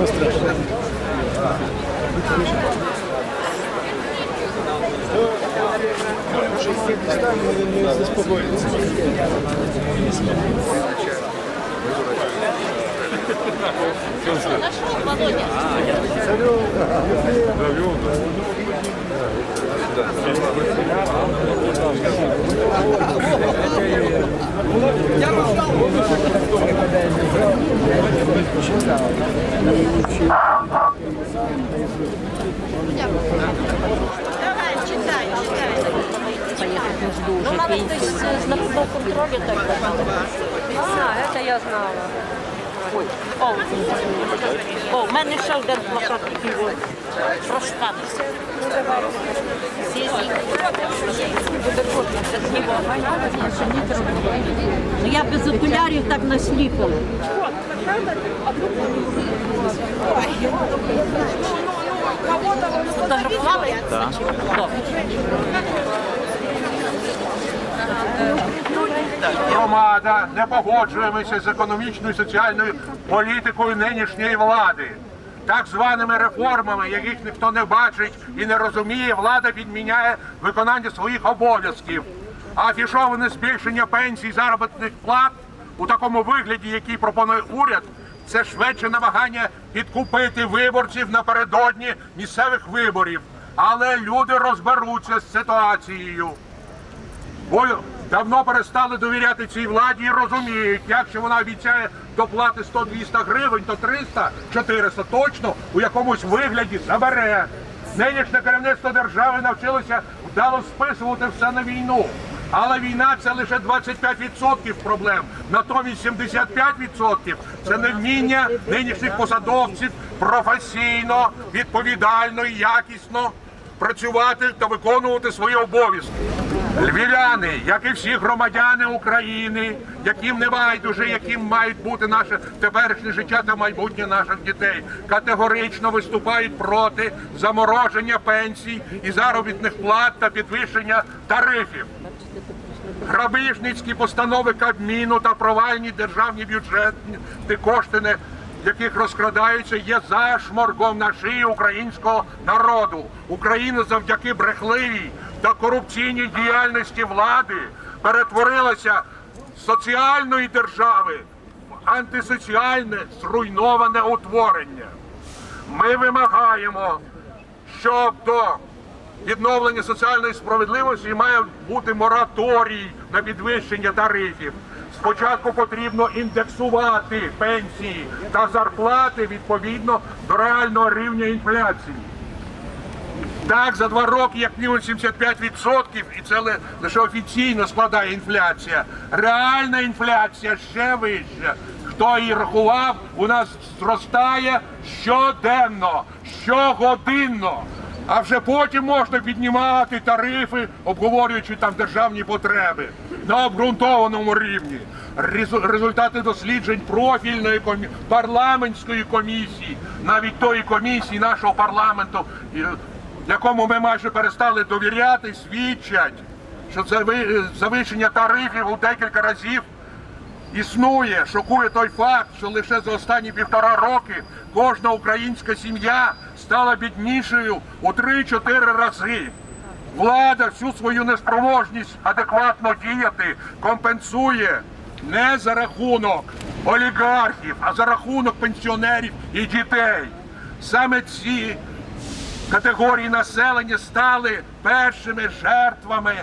быстро. не заспокоиться. Нашел, Володя? Салют. Да, хтось з народного контролю так. А, это я знала. Ой. О, о, в мене ще один плакат такий от. Розстатися. Ну, я без окулярів так насліпила. Фотографували? Так. Громада не погоджуємося з економічною і соціальною політикою нинішньої влади. Так званими реформами, яких ніхто не бачить і не розуміє, влада підміняє виконання своїх обов'язків. Афішоване збільшення пенсій заробітних плат у такому вигляді, який пропонує уряд, це швидше намагання підкупити виборців напередодні місцевих виборів. Але люди розберуться з ситуацією. Давно перестали довіряти цій владі і розуміють, якщо вона обіцяє доплати 100-200 гривень, то 300-400 точно у якомусь вигляді забере. Нинішнє керівництво держави навчилося вдало списувати все на війну. Але війна це лише 25% проблем. Натомість 75% це невміння нинішніх посадовців професійно, відповідально і якісно працювати та виконувати свої обов'язки. Львів'яни, як і всі громадяни України, яким не байдуже, яким мають бути наше теперішнє життя та майбутнє наших дітей, категорично виступають проти замороження пенсій і заробітних плат та підвищення тарифів. Грабіжницькі постанови Кабміну та провальні державні бюджетні кошти, яких розкрадаються, є зашморгом на шиї українського народу. Україна завдяки брехливій та корупційній діяльності влади перетворилася соціальної держави в антисоціальне зруйноване утворення. Ми вимагаємо, щоб до відновлення соціальної справедливості має бути мораторій на підвищення тарифів. Спочатку потрібно індексувати пенсії та зарплати відповідно до реального рівня інфляції. Так, за два роки як мінімум 75%, і це ли- лише офіційно складає інфляція. Реальна інфляція ще вища. Хто її рахував, у нас зростає щоденно, щогодинно. А вже потім можна піднімати тарифи, обговорюючи там державні потреби на обґрунтованому рівні. Резу- Результати досліджень профільної комі... парламентської комісії, навіть тої комісії нашого парламенту, якому ми майже перестали довіряти, свідчать, що завищення тарифів у декілька разів існує. Шокує той факт, що лише за останні півтора роки кожна українська сім'я стала біднішою у 3-4 рази. Влада всю свою неспроможність адекватно діяти компенсує не за рахунок олігархів, а за рахунок пенсіонерів і дітей. Саме ці категорії населення стали першими жертвами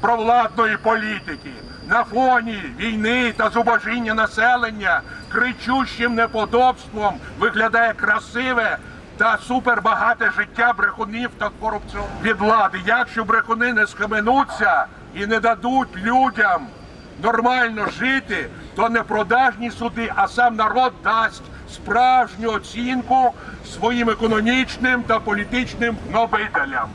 провладної політики. На фоні війни та зубожіння населення кричущим неподобством виглядає красиве та супербагате життя брехунів та корупціонерів від влади. Якщо брехуни не схаменуться і не дадуть людям нормально жити, то не продажні суди, а сам народ дасть справжню оцінку своїм економічним та політичним гнобителям.